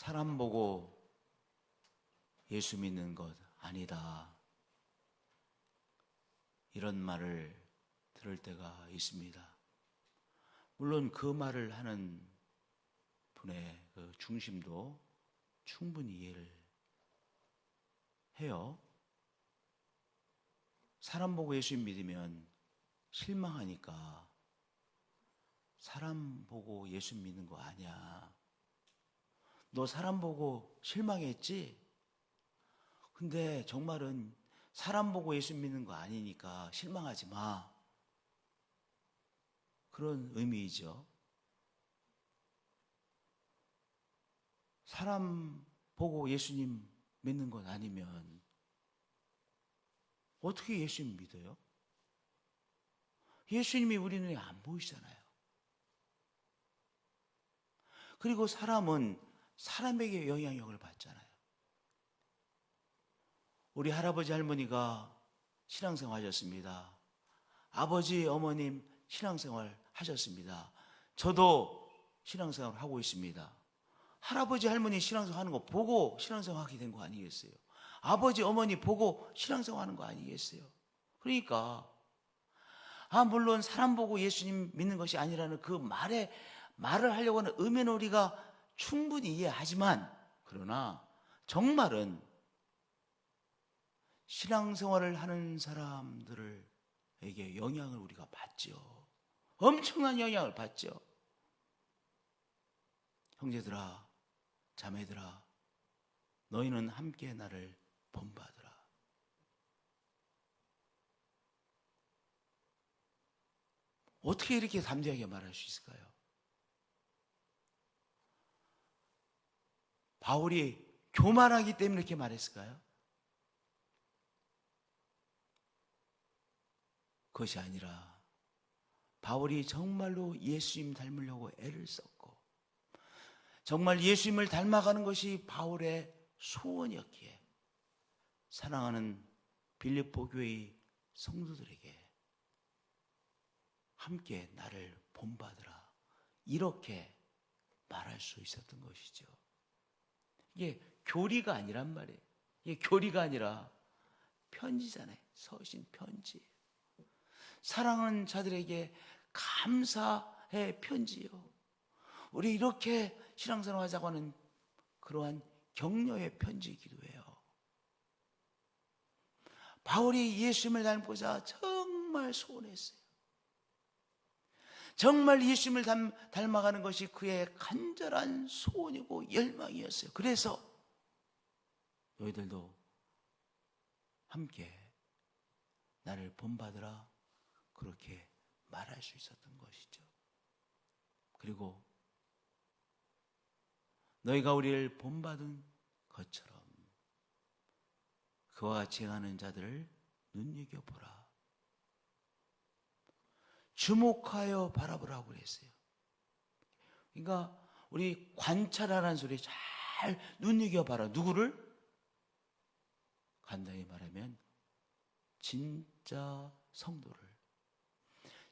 사람 보고 예수 믿는 것 아니다. 이런 말을 들을 때가 있습니다. 물론 그 말을 하는 분의 그 중심도 충분히 이해를 해요. 사람 보고 예수 믿으면 실망하니까 사람 보고 예수 믿는 거 아니야. 너 사람 보고 실망했지? 근데 정말은 사람 보고 예수 믿는 거 아니니까 실망하지 마. 그런 의미이죠. 사람 보고 예수님 믿는 것 아니면 어떻게 예수님 믿어요? 예수님이 우리 눈에 안 보이잖아요. 그리고 사람은 사람에게 영향력을 받잖아요. 우리 할아버지 할머니가 신앙생활 하셨습니다. 아버지 어머님 신앙생활 하셨습니다. 저도 신앙생활 하고 있습니다. 할아버지 할머니 신앙생활 하는 거 보고 신앙생활 하게 된 거 아니겠어요? 아버지 어머니 보고 신앙생활 하는 거 아니겠어요? 그러니까 아 물론 사람 보고 예수님 믿는 것이 아니라는 그 말에 말을 하려고 하는 의미는 우리가 충분히 이해하지만 그러나 정말은 신앙생활을 하는 사람들에게 영향을 우리가 받죠. 엄청난 영향을 받죠. 형제들아, 자매들아, 너희는 함께 나를 본받으라. 어떻게 이렇게 담대하게 말할 수 있을까요? 바울이 교만하기 때문에 이렇게 말했을까요? 그것이 아니라 바울이 정말로 예수님 닮으려고 애를 썼고 정말 예수님을 닮아가는 것이 바울의 소원이었기에 사랑하는 빌립보 교회 성도들에게 함께 나를 본받으라 이렇게 말할 수 있었던 것이죠. 이게 교리가 아니란 말이에요. 이게 교리가 아니라 편지잖아요. 서신 편지. 사랑하는 자들에게 감사의 편지요. 우리 이렇게 신앙생활 하자고 하는 그러한 격려의 편지이기도 해요. 바울이 예수님을 닮고자 정말 소원했어요. 정말 예수님을 닮, 닮아가는 것이 그의 간절한 소원이고 열망이었어요. 그래서 너희들도 함께 나를 본받으라 그렇게 말할 수 있었던 것이죠. 그리고 너희가 우리를 본받은 것처럼 그와 같이 행하는 자들을 눈여겨보라. 주목하여 바라보라고 그랬어요. 그러니까 우리 관찰하라는 소리 잘 눈여겨봐라. 누구를? 간단히 말하면 진짜 성도를.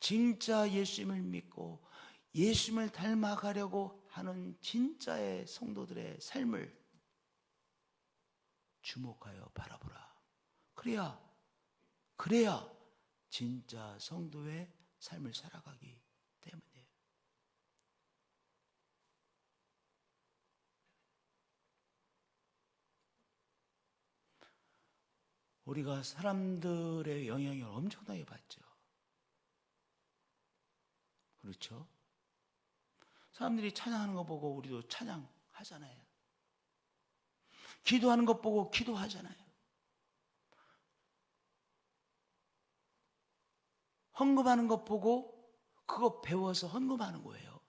진짜 예수님을 믿고 예수님을 닮아가려고 하는 진짜의 성도들의 삶을 주목하여 바라보라. 그래야, 그래야 진짜 성도의 삶을 살아가기 때문이에요. 우리가 사람들의 영향을 엄청나게 받죠. 그렇죠? 사람들이 찬양하는 거 보고 우리도 찬양하잖아요. 기도하는 것 보고 기도하잖아요. 헌금하는 것 보고 그거 배워서 헌금하는 거예요.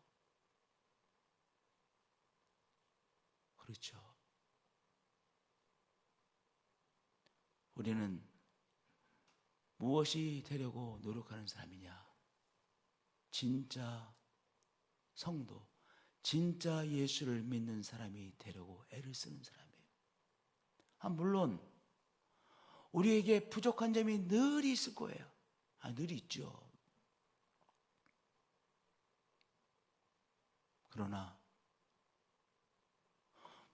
그렇죠. 우리는 무엇이 되려고 노력하는 사람이냐? 진짜 성도, 진짜 예수를 믿는 사람이 되려고 애를 쓰는 사람이에요. 아, 물론, 우리에게 부족한 점이 늘 있을 거예요. 아, 늘 있죠. 그러나,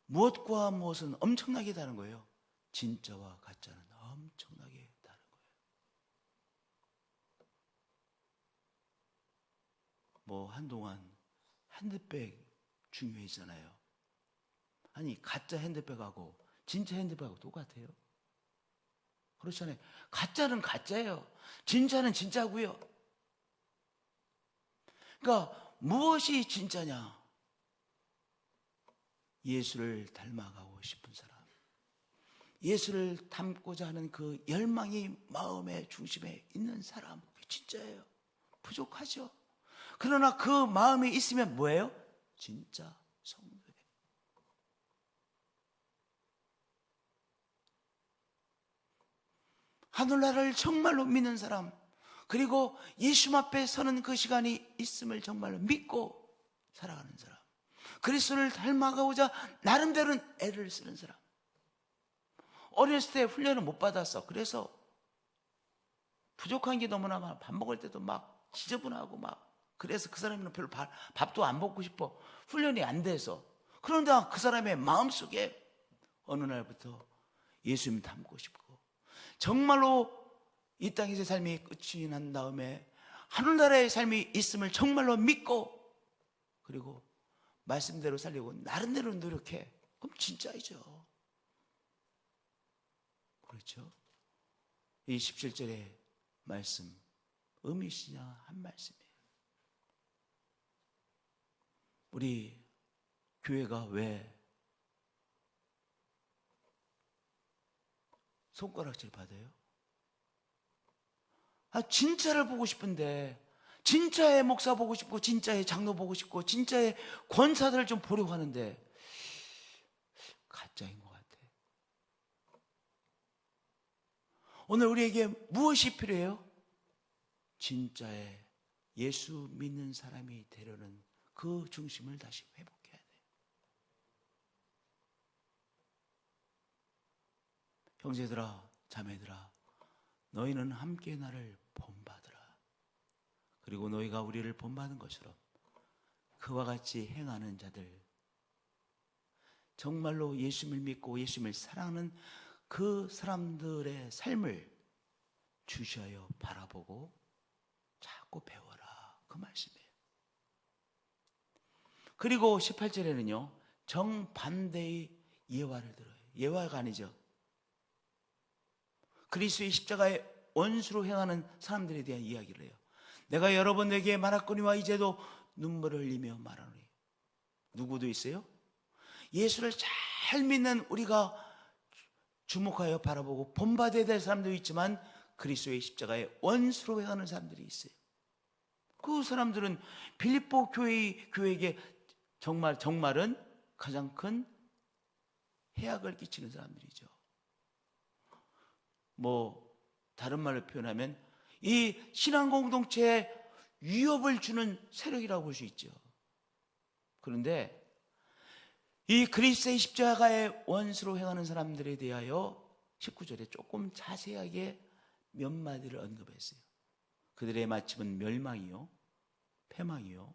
무엇과 무엇은 엄청나게 다른 거예요. 진짜와 가짜는 엄청나게 다른 거예요. 뭐 한동안 핸드백 중요했잖아요. 아니 가짜 핸드백하고 진짜 핸드백하고 똑같아요. 그렇잖아요. 가짜는 가짜예요. 진짜는 진짜고요. 그러니까 무엇이 진짜냐? 예수를 닮아가고 싶은 사람. 예수를 닮고자 하는 그 열망이 마음의 중심에 있는 사람. 진짜예요. 부족하죠. 그러나 그 마음이 있으면 뭐예요? 진짜 성도예요. 하늘나라를 정말로 믿는 사람, 그리고 예수 앞에 서는 그 시간이 있음을 정말로 믿고 살아가는 사람. 그리스도를 닮아가고자 나름대로는 애를 쓰는 사람. 어렸을 때 훈련을 못 받았어. 그래서 부족한 게 너무나 많아. 밥 먹을 때도 막 지저분하고 막. 그래서 그 사람은 별로 밥, 밥도 안 먹고 싶어. 훈련이 안 돼서. 그런데 그 사람의 마음속에 어느 날부터 예수님 닮고 싶고. 정말로 이 땅에서의 삶이 끝이 난 다음에 하늘나라의 삶이 있음을 정말로 믿고 그리고 말씀대로 살려고 나름대로 노력해. 그럼 진짜이죠. 그렇죠? 이 17절의 말씀 의미시냐 한 말씀이에요. 우리 교회가 왜 손가락질 받아요? 아, 진짜를 보고 싶은데, 진짜의 목사 보고 싶고, 진짜의 장로 보고 싶고, 진짜의 권사들을 좀 보려고 하는데, 가짜인 것 같아. 오늘 우리에게 무엇이 필요해요? 진짜의 예수 믿는 사람이 되려는 그 중심을 다시 회복해야 돼. 형제들아, 자매들아, 너희는 함께 나를 본받으라. 그리고 너희가 우리를 본받은 것처럼 그와 같이 행하는 자들, 정말로 예수님을 믿고 예수님을 사랑하는 그 사람들의 삶을 주시하여 바라보고 자꾸 배워라. 그 말씀이에요. 그리고 18절에는요, 정반대의 예화를 들어요. 예화가 아니죠. 그리스도의 십자가의 원수로 행하는 사람들에 대한 이야기를 해요. 내가 여러분에게 말했거니와 이제도 눈물을 흘리며 말하노니. 누구도 있어요? 예수를 잘 믿는 우리가 주목하여 바라보고 본받아야 될 사람도 있지만 그리스도의 십자가의 원수로 행하는 사람들이 있어요. 그 사람들은 빌립보 교회 교회에게 정말 정말은 가장 큰 해악을 끼치는 사람들이죠. 뭐 다른 말로 표현하면 이 신앙 공동체에 위협을 주는 세력이라고 볼 수 있죠. 그런데 이 그리스의 십자가의 원수로 행하는 사람들에 대하여 19절에 조금 자세하게 몇 마디를 언급했어요. 그들의 마침은 멸망이요, 패망이요,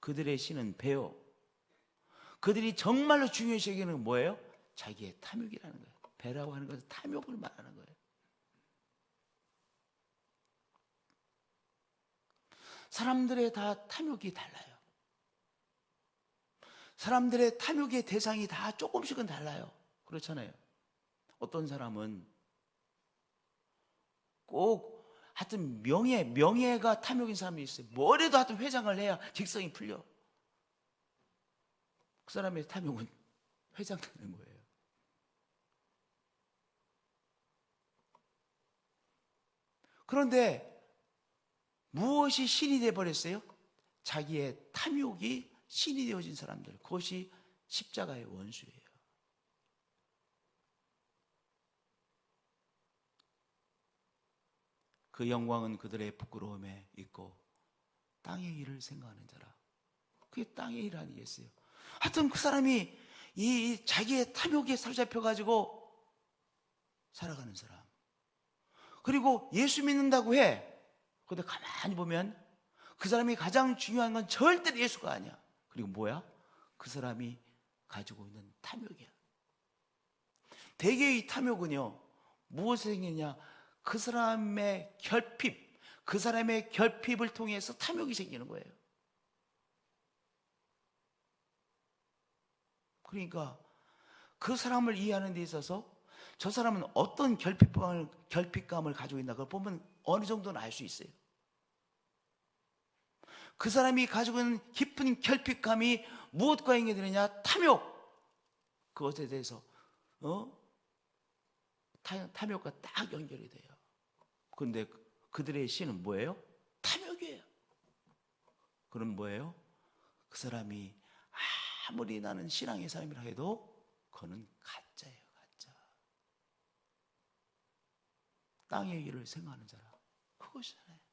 그들의 신은 배요. 그들이 정말로 중요시 여기는 건 뭐예요? 자기의 탐욕이라는 거예요. 배라고 하는 것은 탐욕을 말하는 거예요. 사람들의 다 탐욕이 달라요. 사람들의 탐욕의 대상이 다 조금씩은 달라요. 그렇잖아요. 어떤 사람은 꼭 하여튼 명예, 명예가 탐욕인 사람이 있어요. 뭐래도 하여튼 회장을 해야 직성이 풀려. 그 사람의 탐욕은 회장 되는 거예요. 그런데 무엇이 신이 되어 버렸어요? 자기의 탐욕이 신이 되어진 사람들. 그것이 십자가의 원수예요. 그 영광은 그들의 부끄러움에 있고 땅의 일을 생각하는 자라. 그게 땅의 일 아니겠어요? 하여튼 그 사람이 이 자기의 탐욕에 사로잡혀 가지고 살아가는 사람. 그리고 예수 믿는다고 해. 근데 가만히 보면 그 사람이 가장 중요한 건 절대 예수가 아니야. 그리고 뭐야? 그 사람이 가지고 있는 탐욕이야. 대개의 탐욕은요, 무엇에 생기냐? 그 사람의 결핍, 그 사람의 결핍을 통해서 탐욕이 생기는 거예요. 그러니까 그 사람을 이해하는 데 있어서 저 사람은 어떤 결핍감을, 결핍감을 가지고 있나 그걸 보면 어느 정도는 알 수 있어요. 그 사람이 가지고 있는 깊은 결핍감이 무엇과 연결되느냐? 탐욕. 그것에 대해서, 어? 타- 탐욕과 딱 연결이 돼요. 그런데 그들의 신은 뭐예요? 탐욕이에요. 그럼 뭐예요? 그 사람이 아무리 나는 신앙의 사람이라 해도 그는 가짜예요, 가짜. 땅의 일을 생각하는 자라. 그것이잖아요.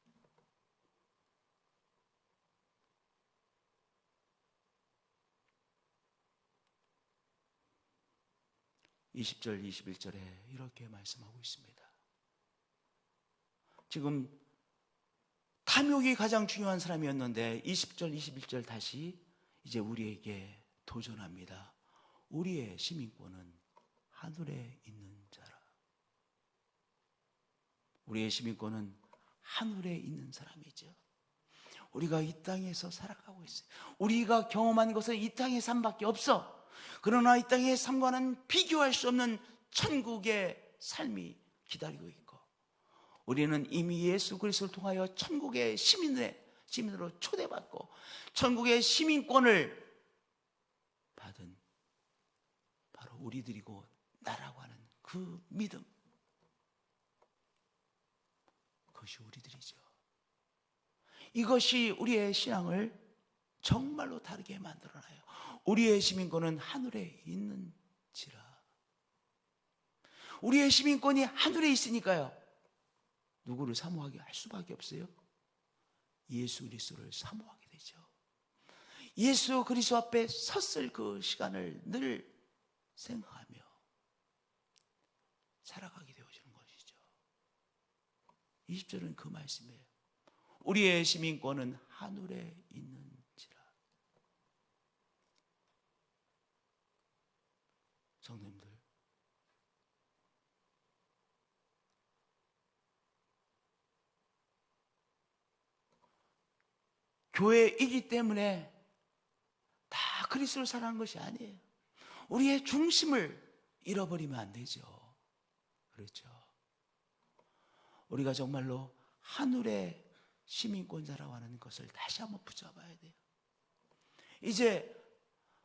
20절, 21절에 이렇게 말씀하고 있습니다. 지금 탐욕이 가장 중요한 사람이었는데 20절, 21절 다시 이제 우리에게 도전합니다. 우리의 시민권은 하늘에 있는 자라. 우리의 시민권은 하늘에 있는 사람이죠. 우리가 이 땅에서 살아가고 있어요. 우리가 경험한 것은 이 땅의 삶밖에 없어. 그러나 이 땅의 삶과는 비교할 수 없는 천국의 삶이 기다리고 있고 우리는 이미 예수 그리스도를 통하여 천국의 시민의 시민으로 초대받고 천국의 시민권을 받은 바로 우리들이고 나라고 하는 그 믿음 그것이 우리들이죠. 이것이 우리의 신앙을 정말로 다르게 만들어놔요. 우리의 시민권은 하늘에 있는지라. 우리의 시민권이 하늘에 있으니까요. 누구를 사모하게 할 수밖에 없어요. 예수 그리스도를 사모하게 되죠. 예수 그리스도 앞에 섰을 그 시간을 늘 생각하며 살아가게 되어지는 것이죠. 20절은 그 말씀이에요. 우리의 시민권은 하늘에 있는 성도님들, 교회이기 때문에 다 그리스도를 사랑하는 것이 아니에요. 우리의 중심을 잃어버리면 안 되죠. 그렇죠. 우리가 정말로 하늘의 시민권자라고 하는 것을 다시 한번 붙잡아야 돼요. 이제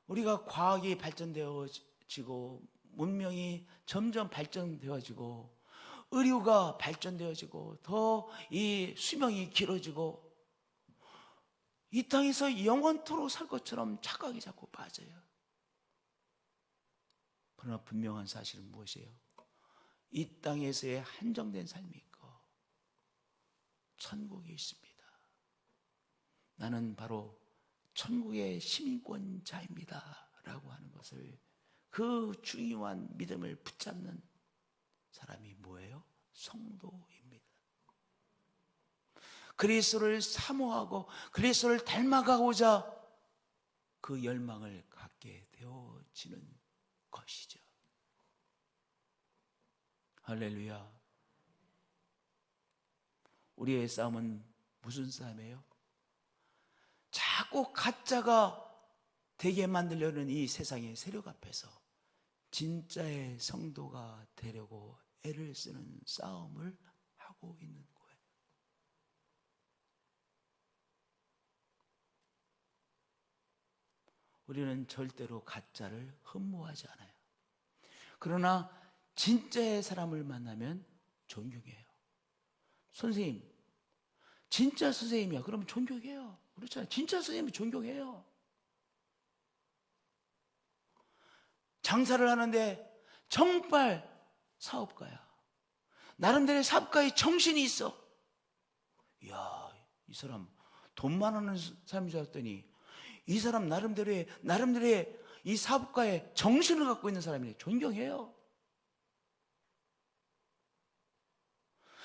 우리가 과학이 발전되어 지고 문명이 점점 발전되어지고 의료가 발전되어지고 더 이 수명이 길어지고 이 땅에서 영원토록 살 것처럼 착각이 자꾸 빠져요. 그러나 분명한 사실은 무엇이에요? 이 땅에서의 한정된 삶이 있고 천국이 있습니다. 나는 바로 천국의 시민권자입니다. 라고 하는 것을 그 중요한 믿음을 붙잡는 사람이 뭐예요? 성도입니다. 그리스도를 사모하고 그리스도를 닮아가고자 그 열망을 갖게 되어지는 것이죠. 할렐루야. 우리의 싸움은 무슨 싸움이에요? 자꾸 가짜가 되게 만들려는 이 세상의 세력 앞에서 진짜의 성도가 되려고 애를 쓰는 싸움을 하고 있는 거예요. 우리는 절대로 가짜를 흠모하지 않아요. 그러나 진짜의 사람을 만나면 존경해요. 선생님, 진짜 선생님이야. 그러면 존경해요. 그렇잖아요. 진짜 선생님이 존경해요. 장사를 하는데 정말 사업가야. 나름대로의 사업가의 정신이 있어. 이야, 이 사람 돈 많은 사람인 줄 알았더니 이 사람 나름대로의, 나름대로의 이 사업가의 정신을 갖고 있는 사람이네. 존경해요.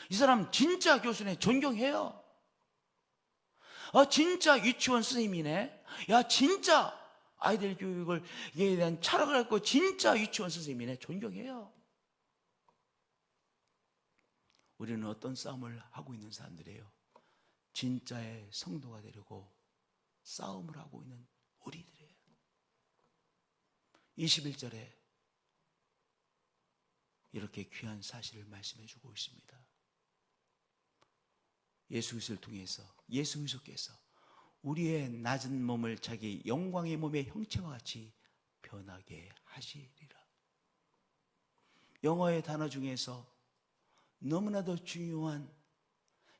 이 사람 진짜 교수네. 존경해요. 아, 진짜 유치원 선생님이네. 야, 진짜 아이들 교육을 이에 대한 철학을 갖고 진짜 유치원 선생님이네 존경해요. 우리는 어떤 싸움을 하고 있는 사람들이에요. 진짜의 성도가 되려고 싸움을 하고 있는 우리들이에요. 21절에 이렇게 귀한 사실을 말씀해 주고 있습니다. 예수 그리스도를 통해서 예수 그리스도께서 우리의 낮은 몸을 자기 영광의 몸의 형체와 같이 변하게 하시리라. 영어의 단어 중에서 너무나도 중요한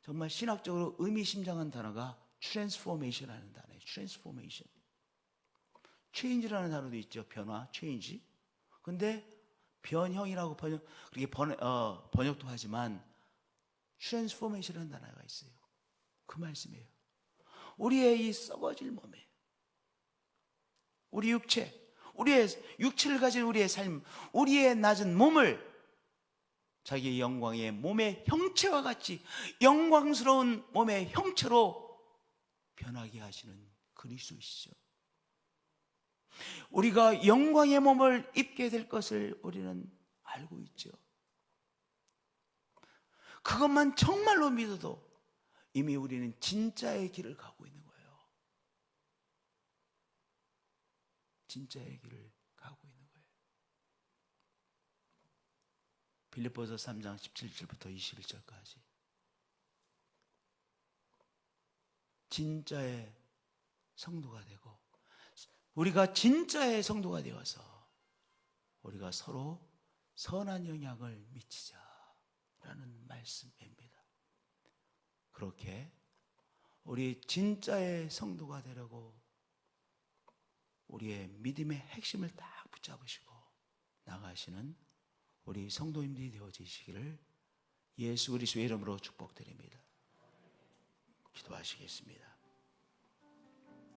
정말 신학적으로 의미심장한 단어가 transformation이라는 단어예요. transformation. change라는 단어도 있죠. 변화, change. 근데 변형이라고 번역 그렇게 번, 어, 번역도 하지만 transformation이라는 단어가 있어요. 그 말씀이에요. 우리의 이 썩어질 몸에 우리 육체, 우리의 육체를 가진 우리의 삶, 우리의 낮은 몸을 자기 영광의 몸의 형체와 같이 영광스러운 몸의 형체로 변하게 하시는 그리스도이시죠. 우리가 영광의 몸을 입게 될 것을 우리는 알고 있죠. 그것만 정말로 믿어도 이미 우리는 진짜의 길을 가고 있는 거예요. 진짜의 길을 가고 있는 거예요. 빌립보서 3장 17절부터 21절까지 진짜의 성도가 되고 우리가 진짜의 성도가 되어서 우리가 서로 선한 영향을 미치자라는 말씀입니다. 그렇게 우리 진짜의 성도가 되려고 우리의 믿음의 핵심을 딱 붙잡으시고 나가시는 우리 성도님들이 되어지시기를 예수 그리스도의 이름으로 축복드립니다. 기도하시겠습니다.